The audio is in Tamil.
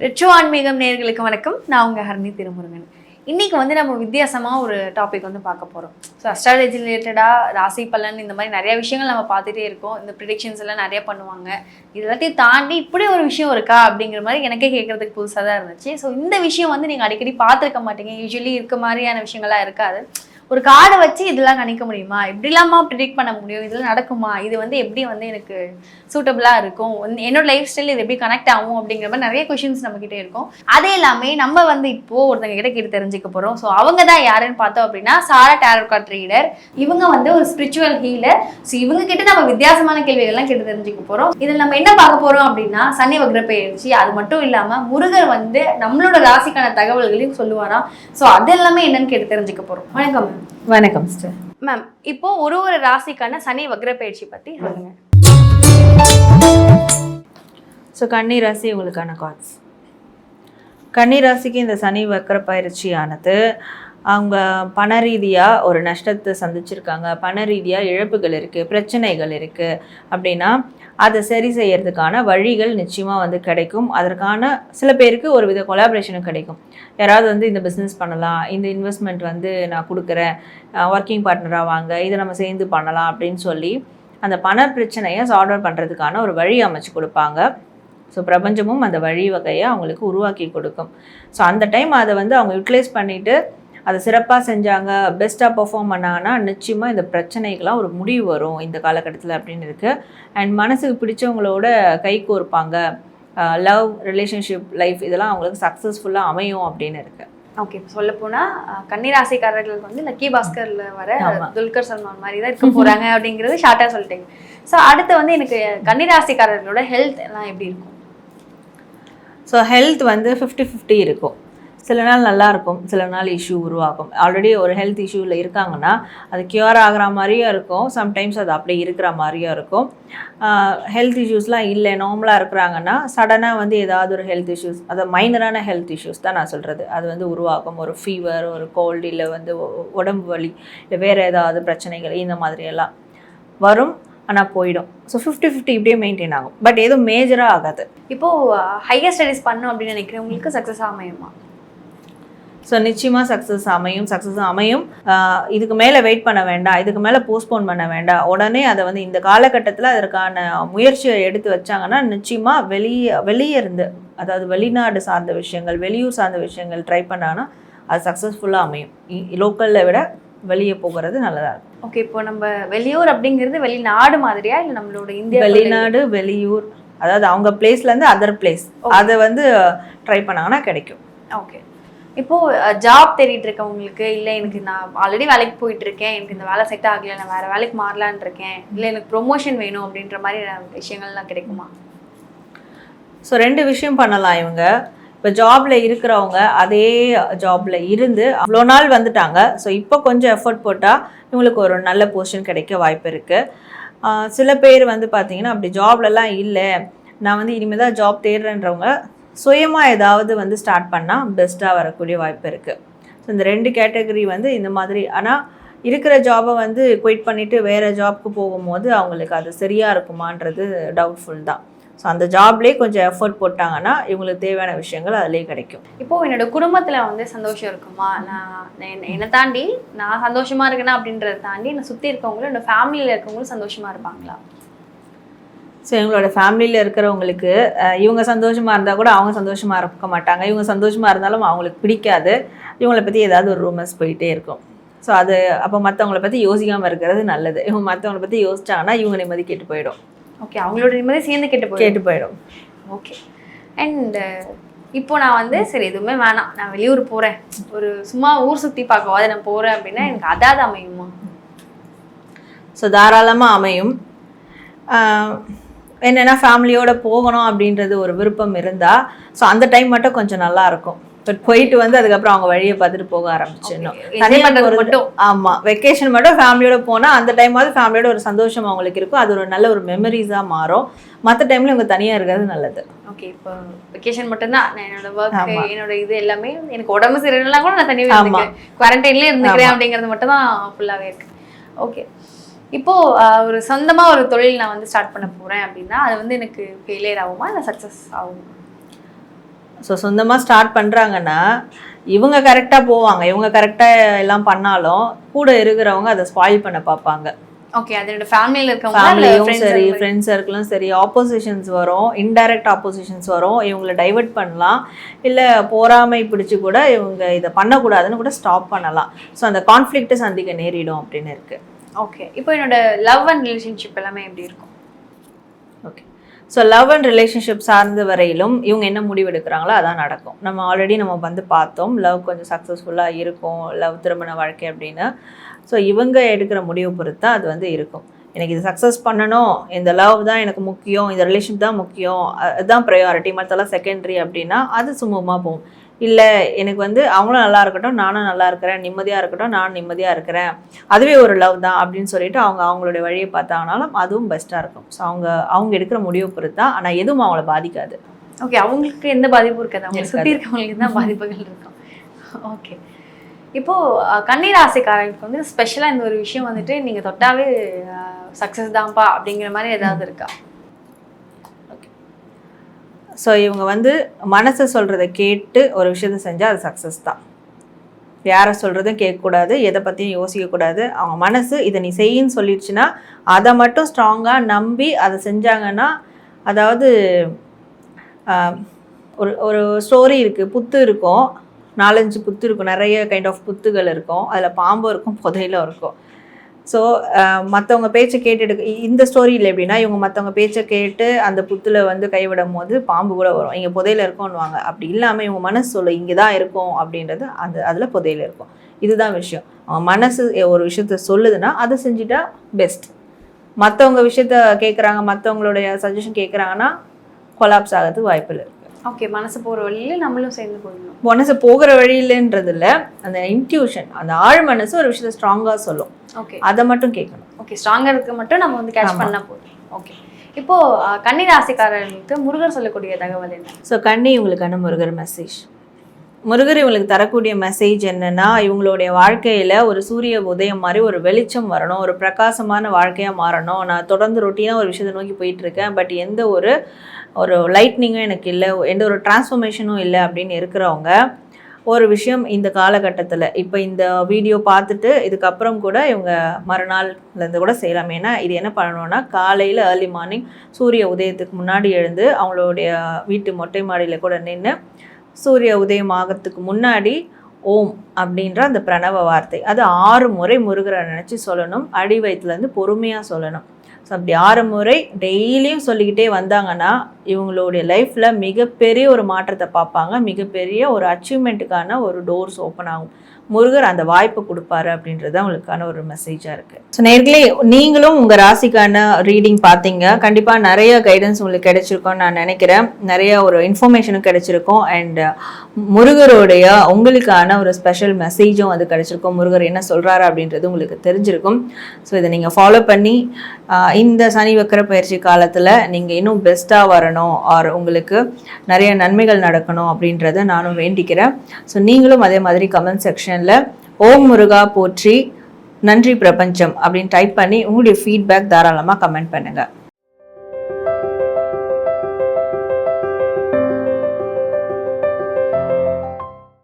ரெட்ரோ ஆன்மீகம் நேர்களுக்கு வணக்கம். நான் உங்கள் ஹரணி திருமுருகன். இன்றைக்கி வந்து நம்ம வித்தியாசமாக ஒரு டாபிக் வந்து பார்க்க போகிறோம் ஸோ அஸ்ட்ராலஜி ரிலேட்டடாக ராசி பலன் இந்த மாதிரி நிறைய விஷயங்கள் நம்ம பார்த்துட்டே இருக்கோம். இந்த ப்ரிடிக்ஷன்ஸ் எல்லாம் நிறைய பண்ணுவாங்க. இது எல்லாத்தையும் தாண்டி இப்படி ஒரு விஷயம் இருக்கா அப்படிங்கிற மாதிரி எனக்கே கேட்குறதுக்கு புதுசாக தான் இருந்துச்சு. ஸோ இந்த விஷயம் வந்து நீங்கள் அடிக்கடி பார்த்துருக்க மாட்டீங்க. யூஸ்வலி இருக்க மாதிரியான விஷயங்கள்லாம் இருக்காது. ஒரு கார்டை வச்சு இதெல்லாம் கணிக்க முடியுமா? இப்படிலாமா ப்ரிடிக்ட் பண்ண முடியும்? இதெல்லாம் நடக்குமா? இது வந்து எப்படி வந்து எனக்கு சூட்டபிளாக இருக்கும்? என்னோட லைஃப் ஸ்டைல் இது எப்படி கனெக்ட் ஆகும் அப்படிங்கிற மாதிரி நிறைய கொஷின்ஸ் நம்மக்கிட்டே இருக்கும். அதே எல்லாமே நம்ம வந்து இப்போ ஒருத்தங்க கிட்ட கேட்டு தெரிஞ்சுக்க போகிறோம் ஸோ அவங்க தான் யாருன்னு பார்த்தோம் அப்படின்னா சாரா டேரோ கார்ட் ரீடர் இவங்க வந்து ஒரு ஸ்பிரிச்சுவல் ஹீலர் ஸோ இவங்க கிட்ட நம்ம வித்தியாசமான கேள்விகள்லாம் கேட்டு தெரிஞ்சுக்க போகிறோம் இதில் நம்ம என்ன பார்க்க போகிறோம் அப்படின்னா சனி வக்ர பயிற்சி அது மட்டும் இல்லாமல் முருகர் வந்து நம்மளோட ராசிக்கான தகவல்களையும் சொல்லுவாராம். ஸோ அது எல்லாமே என்னன்னு கேட்டு தெரிஞ்சுக்க போகிறோம் வணக்கம். வணக்கம் சிஸ்டர் மேம் இப்போ ஒரு ஒரு ராசிக்கான சனி வக்ர பயிற்சி பற்றி சொல்லுங்க. ஸோ கன்னி ராசி உங்களுக்கான கார்ட்ஸ் கன்னி ராசிக்கு இந்த சனி வக்கர பயிற்சியானது அவங்க பண ரீதியாக ஒரு நஷ்டத்தை சந்திச்சிருக்காங்க. பண ரீதியாக இழப்புகள் இருக்குது பிரச்சனைகள் இருக்குது அப்படின்னா அதை சரி செய்யறதுக்கான வழிகள் நிச்சயமாக வந்து கிடைக்கும். அதற்கான சில பேருக்கு ஒரு வித கொலாபரேஷனும் கிடைக்கும். யாராவது வந்து இந்த பிஸ்னஸ் பண்ணலாம் இந்த இன்வெஸ்ட்மெண்ட் வந்து நான் கொடுக்குறேன் ஒர்க்கிங் பார்ட்னராக வாங்க இதை நம்ம சேர்ந்து பண்ணலாம் அப்படின்னு சொல்லி அந்த பண பிரச்சனையை சால்வ் அவுட் பண்ணுறதுக்கான ஒரு வழி அமைச்சு கொடுப்பாங்க. ஸோ பிரபஞ்சமும் அந்த வழி வகையை அவங்களுக்கு உருவாக்கி கொடுக்கும். ஸோ அந்த டைம் அதை வந்து அவங்க யூட்டிலைஸ் பண்ணிவிட்டு அதை சிறப்பாக செஞ்சாங்க பெஸ்ட்டாக பெர்ஃபார்ம் பண்ணாங்கன்னா நிச்சயமாக இந்த பிரச்சனைக்கெல்லாம் ஒரு முடிவு வரும் இந்த காலகட்டத்தில் அப்படின்னு இருக்குது அண்ட் மனசுக்கு பிடிச்சவங்களோட கை கோர்ப்பாங்க. லவ் ரிலேஷன்ஷிப் லைஃப் இதெல்லாம் அவங்களுக்கு சக்ஸஸ்ஃபுல்லாக அமையும் அப்படின்னு இருக்குது ஓகே சொல்ல போனா கன்னிராசிக்காரர்களுக்கு வந்து லக்கி பாஸ்கர்ல வர. துல்கர் சல்மான் மாதிரி தான் இருக்க போறாங்க அப்படிங்கிறது ஷார்ட்டா சொல்லிட்டீங்க ஸோ அடுத்து வந்து எனக்கு கன்னிராசிக்காரர்களோட ஹெல்த் எல்லாம் எப்படி இருக்கும்? ஸோ ஹெல்த் வந்து ஃபிஃப்டி ஃபிஃப்டி இருக்கும். சில நாள் நல்லா இருக்கும் சில நாள் இஷ்யூ உருவாகும். ஆல்ரெடி ஒரு ஹெல்த் இஷ்யூவில் இருக்காங்கன்னா அது கியூர் ஆகிற மாதிரியும் இருக்கும். சம்டைம்ஸ் அது அப்படியே இருக்கிற மாதிரியும் இருக்கும். ஹெல்த் இஷ்யூஸ்லாம் இல்லை நார்மலாக இருக்கிறாங்கன்னா சடனாக வந்து ஏதாவது ஒரு ஹெல்த் இஷ்யூஸ் அது மைனரான ஹெல்த் இஷ்யூஸ் தான் நான் சொல்கிறது அது வந்து உருவாகும். ஒரு ஃபீவர் ஒரு கோல்டு இல்லை வந்து உடம்பு வலி இல்லை வேறு ஏதாவது பிரச்சனைகள் இந்த மாதிரியெல்லாம் வரும் ஆனால் போயிடும். ஸோ ஃபிஃப்டி ஃபிஃப்டி இப்படியே மெயின்டைன் ஆகும். பட் எதுவும் மேஜராக ஆகாது. இப்போது ஹையர் ஸ்டடீஸ் பண்ணோம் அப்படின்னு நினைக்கிறேன். உங்களுக்கு சக்ஸஸ் அமையுமா? ஸோ நிச்சயமாக சக்ஸஸ் அமையும் சக்ஸஸ் அமையும். இதுக்கு மேலே வெயிட் பண்ண வேண்டாம் இதுக்கு மேலே போஸ்ட்போன் பண்ண வேண்டாம். உடனே அதை வந்து இந்த காலகட்டத்தில் அதற்கான முயற்சியை எடுத்து வச்சாங்கன்னா நிச்சயமாக வெளியே வெளியே இருந்து அதாவது வெளிநாடு சார்ந்த விஷயங்கள் வெளியூர் சார்ந்த விஷயங்கள் ட்ரை பண்ணாங்கன்னா அது சக்ஸஸ்ஃபுல்லாக அமையும். லோக்கலில் விட வெளியே போகிறது நல்லதாக இருக்கும். ஓகே இப்போ நம்ம வெளியூர் அப்படிங்கிறது வெளிநாடு மாதிரியா? இல்லை நம்மளோட இந்தியா வெளிநாடு வெளியூர் அதாவது அவங்க பிளேஸ்லேருந்து அதர் பிளேஸ் அதை வந்து ட்ரை பண்ணாங்கன்னா கிடைக்கும். ஓகே இப்போ ஜாப் தேடிட்டு இருக்கவங்களுக்கு இல்லை எனக்கு நான் ஆல்ரெடி வேலைக்கு போயிட்டு இருக்கேன் எனக்கு இந்த வேலை செட் ஆகல நான் வேற வேலைக்கு மாறலான்னு இருக்கேன் இல்லை எனக்கு ப்ரொமோஷன் வேணும் அப்படின்ற மாதிரி விஷயங்கள்லாம் கிடைக்குமா? ஸோ ரெண்டு விஷயம் பண்ணலாம் இவங்க. இப்போ ஜாப்ல இருக்கிறவங்க அதே ஜாப்ல இருந்து அவ்வளோ நாள் வந்துட்டாங்க. ஸோ இப்போ கொஞ்சம் எஃபர்ட் போட்டால் இவங்களுக்கு ஒரு நல்ல பொசிஷன் கிடைக்க வாய்ப்பு இருக்குது சில பேர் வந்து பார்த்தீங்கன்னா அப்படி ஜாப்லலாம் இல்லை. நான் வந்து இனிமேல் தான் ஜாப் தேடுறேன்றவங்க சுயமாக ஏதாவது வந்து ஸ்டார்ட் பண்ணால் பெஸ்ட்டாக வரக்கூடிய வாய்ப்பு இருக்குது ஸோ இந்த ரெண்டு கேட்டகரி வந்து இந்த மாதிரி. ஆனால் இருக்கிற ஜாபை வந்து குயிட் பண்ணிவிட்டு வேறு ஜாப்க்கு போகும்போது அவங்களுக்கு அது சரியாக இருக்குமான்றது டவுட்ஃபுல் தான். ஸோ அந்த ஜாப்லேயே கொஞ்சம் எஃபர்ட் போட்டாங்கன்னா இவங்களுக்கு தேவையான விஷயங்கள் அதிலே கிடைக்கும். இப்போ என்னோட குடும்பத்தில் வந்து சந்தோஷம் இருக்குமா? நான் என்னை தாண்டி நான் சந்தோஷமாக இருக்கேனா அப்படின்றத தாண்டி என்னை சுற்றி இருக்கவங்களும் என்னோட ஃபேமிலியில் இருக்கவங்களும் சந்தோஷமா இருப்பாங்களா? ஸோ எங்களோட ஃபேமிலியில் இருக்கிறவங்களுக்கு இவங்க சந்தோஷமாக இருந்தால் கூட அவங்க சந்தோஷமாக இருக்க மாட்டாங்க. இவங்க சந்தோஷமாக இருந்தாலும் அவங்களுக்கு பிடிக்காது. இவங்களை பற்றி ஏதாவது ஒரு ரூமர்ஸ் போயிட்டே இருக்கும். ஸோ அது அப்போ மற்றவங்கள பற்றி யோசிக்காமல் இருக்கிறது நல்லது. இவங்க மற்றவங்கள பற்றி யோசிச்சாங்கன்னா இவங்க நிம்மதி கெட்டு போயிடும். ஓகே அவங்களோட நிம்மதி சேர்ந்து கெட்டு கேட்டு போயிடும். ஓகே அண்ட் இப்போ நான் வந்து சரி எதுவுமே வேணாம். நான் வெளியூர் போறேன். ஒரு சும்மா ஊர் சுத்தி பார்க்கவாது. நான் போறேன் அப்படின்னா எனக்கு அதாவது அமையுமா? ஸோ தாராளமாக அமையும். என்னென்னா ஃபேமிலியோட போகணும் அப்படின்றது ஒரு விருப்பம் இருந்தால் ஸோ அந்த டைம் மட்டும் கொஞ்சம் நல்லா இருக்கும். பட் போயிட்டு வந்து அதுக்கப்புறம் அவங்க வழியை பார்த்துட்டு போக ஆரம்பிச்சிடணும் ஒரு மட்டும். ஆமாம் வெக்கேஷன் மட்டும் ஃபேமிலியோட போனால் அந்த டைமாவது ஃபேமிலியோட ஒரு சந்தோஷம் அவங்களுக்கு இருக்கும். அது ஒரு நல்ல ஒரு மெமரிஸாக மாறும். மற்ற டைமில் இவங்க தனியாக இருக்கிறது நல்லது. ஓகே இப்போ வெக்கேஷன் மட்டும்தான். நான் என்னோட ஒர்க். என்னோட இது எல்லாமே எனக்கு உடம்பு சரியில்லைனா கூட நான் தனியாக. இருந்துக்கிறேன் குவாரண்டைன்லேயே இருந்துக்கிறேன். அப்படிங்கிறது மட்டும் தான் ஃபுல்லாகவே இருக்கு. ஓகே இப்போ ஆஹ், ஒரு சொந்தமா ஒரு தொழில் நான் வந்து ஸ்டார்ட் பண்ண போறேன் அப்படின்னா அது வந்து எனக்கு ஃபெயிலியர் ஆகுமா இல்லை சக்ஸஸ் ஆகுமா? ஸோ சொந்தமாக ஸ்டார்ட் பண்ணுறாங்கன்னா இவங்க கரெக்டாக போவாங்க. இவங்க கரெக்டாக எல்லாம் பண்ணாலும் கூட இருக்கிறவங்க அதை ஸ்பாயில் பண்ண பார்ப்பாங்க. ஓகே அதோட ஃபேமிலியில இருக்கவங்க ஃபேமிலியும் சரி ஃப்ரெண்ட்ஸ் சர்க்கிளும் சரி ஆப்போசிஷன்ஸ் வரும் இன்டைரக்ட் ஆப்போசிஷன்ஸ் வரும். இவங்களை டைவர்ட் பண்ணலாம். இல்லை போராமை பிடிச்சி கூட இவங்க இதை பண்ணக்கூடாதுன்னு கூட ஸ்டாப் பண்ணலாம். ஸோ அந்த கான்ஃப்ளிக்ட்டை சந்திக்க நேரிடும் அப்படின்னு இருக்கு. ஓகே இப்போ என்னோட லவ் அண்ட் ரிலேஷன்ஷிப் எல்லாமே எப்படி இருக்கும்? Okay so love and relationship சார்ந்த வரையிலும் இவங்க என்ன முடிவு எடுக்கிறாங்களோ அதான் நடக்கும். நம்ம ஆல்ரெடி நம்ம வந்து பார்த்தோம் லவ் கொஞ்சம் சக்ஸஸ்ஃபுல்லாக இருக்கும் லவ் திருமண வாழ்க்கை அப்படின்னு. ஸோ இவங்க எடுக்கிற முடிவு பொறுத்து தான் அது வந்து இருக்கும். எனக்கு இது சக்ஸஸ் பண்ணணும் இந்த லவ் தான் எனக்கு முக்கியம் இந்த ரிலேஷன் தான் முக்கியம் அதுதான் ப்ரையாரிட்டி மற்றெல்லாம் செகண்டரி அப்படின்னா அது சுமூகமாக போகும். இல்லை எனக்கு வந்து அவங்களும் நல்லா இருக்கட்டும் நானும் நல்லா இருக்கிறேன் நிம்மதியாக இருக்கட்டும் நானும் நிம்மதியாக இருக்கிறேன். அதுவே ஒரு லவ் தான் அப்படின்னு சொல்லிட்டு அவங்க அவங்களுடைய வழியை பார்த்தாங்கனாலும் அதுவும் பெஸ்ட்டாக இருக்கும். ஸோ அவங்க அவங்க எடுக்கிற முடிவு பொறுத்து தான் ஆனால் எதுவும் அவங்கள பாதிக்காது. ஓகே அவங்களுக்கு எந்த பாதிப்பும் இருக்காது. அவங்க. சுத்தி இருக்கவங்களுக்கு தான் பாதிப்புகள் இருக்கும். ஓகே இப்போ அஹ், கன்னி ராசிக்காரங்களுக்கு வந்து ஸ்பெஷலா இந்த ஒரு விஷயம் வந்துட்டு நீங்க தொட்டாவே சக்சஸ் தான்ப்பா அப்படிங்கிற மாதிரி ஏதாவது இருக்கா? ஸோ இவங்க வந்து மனசை சொல்கிறத கேட்டு ஒரு விஷயத்த செஞ்சால் அது சக்ஸஸ் தான். யாரை சொல்கிறதும் கேட்கக்கூடாது எதை பற்றியும் யோசிக்கக்கூடாது. அவங்க மனசு இதை நீ செய்யின்னு சொல்லிடுச்சுன்னா அதை மட்டும் ஸ்ட்ராங்காக நம்பி அதை செஞ்சாங்கன்னா அதாவது ஒரு ஒரு ஸ்டோரி இருக்குது புத்து இருக்கும். நாலஞ்சு புத்து இருக்கும். நிறைய கைண்ட் ஆஃப் புத்துகள் இருக்கும். அதில் பாம்பும் இருக்கும் புதையிலும் இருக்கும். ஸோ மற்றவங்க பேச்சை கேட்டுட்டு இந்த ஸ்டோரியில் எப்படின்னா இவங்க மற்றவங்க பேச்சை கேட்டு அந்த புத்தில் வந்து கைவிடும் போது பாம்பு கூட வரும். இங்கே புதையில இருக்கோன்னுவாங்க அப்படி இல்லாமல் இவங்க மனசு சொல்ல இங்கே தான் இருக்கும் அப்படின்றது அந்த அதில் புதையில இருக்கும். இதுதான் விஷயம். அவங்க மனசு ஒரு விஷயத்த சொல்லுதுன்னா அதை செஞ்சுட்டா பெஸ்ட் மற்றவங்க விஷயத்த கேட்குறாங்க மற்றவங்களுடைய சஜஷன் கேட்குறாங்கன்னா கொலாப்ஸ் ஆகிறதுக்கு வாய்ப்பு இருக்கு. ஓகே மனசு போற வழியில நம்மளும் சேர்ந்து போயிடணும் மனசு போகிற வழியிலன்றதுல அந்த இன்ட்யூஷன் அந்த ஆழ் மனசு ஒரு விஷயத்த ஸ்ட்ராங்காக சொல்லும். ஓகே அதை மட்டும் கேட்கணும் ஓகே ஸ்ட்ராங்கா இருக்க மட்டும் நம்ம வந்து கேட்ச் ஆமா. பண்ணா போதும். ஓகே இப்போ கன்னி ராசிக்காரர்களுக்கு முருகர் சொல்லக்கூடிய தகவல் என்ன? ஸோ கண்ணி இவங்களுக்கான முருகர் மெசேஜ் முருகர் இவங்களுக்கு தரக்கூடிய மெசேஜ் என்னன்னா இவங்களுடைய வாழ்க்கையில ஒரு சூரிய உதயம் மாதிரி ஒரு வெளிச்சம் வரணும் ஒரு பிரகாசமான வாழ்க்கையா மாறணும். நான் தொடர்ந்து ரொட்டீனாக ஒரு விஷயத்தை நோக்கி போயிட்டு இருக்கேன் பட் எந்த ஒரு ஒரு லைட்னிங்கும் எனக்கு இல்லை எந்த ஒரு டிரான்ஸ்ஃபர்மேஷனும் இல்லை அப்படின்னு இருக்கிறவங்க ஒரு விஷயம் இந்த காலகட்டத்தில். இப்போ இந்த வீடியோ பார்த்துட்டு இதுக்கப்புறம் கூட இவங்க மறுநாள்லேருந்து கூட செய்யலாம். ஏன்னா இது என்ன பண்ணணும்னா காலையில் ஏர்லி மார்னிங் சூரிய உதயத்துக்கு முன்னாடி எழுந்து அவங்களுடைய வீட்டு மொட்டை மாடியில் கூட நின்று சூரிய உதயம் ஆகிறதுக்கு முன்னாடி ஓம் அப்படின்ற அந்த பிரணவ வார்த்தை. அது ஆறு முறை முருகரை நினச்சி சொல்லணும். அடி வயிற்றுலேருந்து பொறுமையாக சொல்லணும். ஸோ அப்படி ஆறு முறை டெய்லியும் சொல்லிக்கிட்டே வந்தாங்கன்னா இவங்களுடைய லைஃப்பில் மிகப்பெரிய ஒரு மாற்றத்தை பார்ப்பாங்க. மிகப்பெரிய ஒரு அச்சீவ்மெண்ட்டுக்கான ஒரு டோர்ஸ் ஓப்பன் ஆகும். முருகர் அந்த வாய்ப்பு கொடுப்பாரு அப்படின்றது அவங்களுக்கான ஒரு மெசேஜாக இருக்குது ஸோ நேர்களே நீங்களும் உங்கள் ராசிக்கான ரீடிங் பார்த்தீங்க கண்டிப்பாக நிறைய கைடன்ஸ் உங்களுக்கு கிடைச்சிருக்கும்னு நான் நினைக்கிறேன். நிறைய ஒரு இன்ஃபர்மேஷனும் கிடைச்சிருக்கும். அண்ட் முருகருடைய உங்களுக்கான ஒரு ஸ்பெஷல் மெசேஜும் அது கிடைச்சிருக்கும். முருகர் என்ன சொல்கிறாரு அப்படின்றது உங்களுக்கு தெரிஞ்சிருக்கும். ஸோ இதை நீங்கள் ஃபாலோ பண்ணி இந்த சனி வக்கர பயிற்சி காலத்தில் நீங்கள் இன்னும் பெஸ்ட்டாக வரணும். ஆர் உங்களுக்கு நிறைய நன்மைகள் நடக்கணும் அப்படின்றத நானும் வேண்டிக்கிறேன். ஸோ நீங்களும் அதே மாதிரி கமெண்ட் செக்ஷன் செக்ஷனில் ஓம் முருகா போற்றி நன்றி பிரபஞ்சம் அப்படின்னு டைப் பண்ணி உங்களுடைய ஃபீட்பேக் தாராளமாக கமெண்ட் பண்ணுங்கள்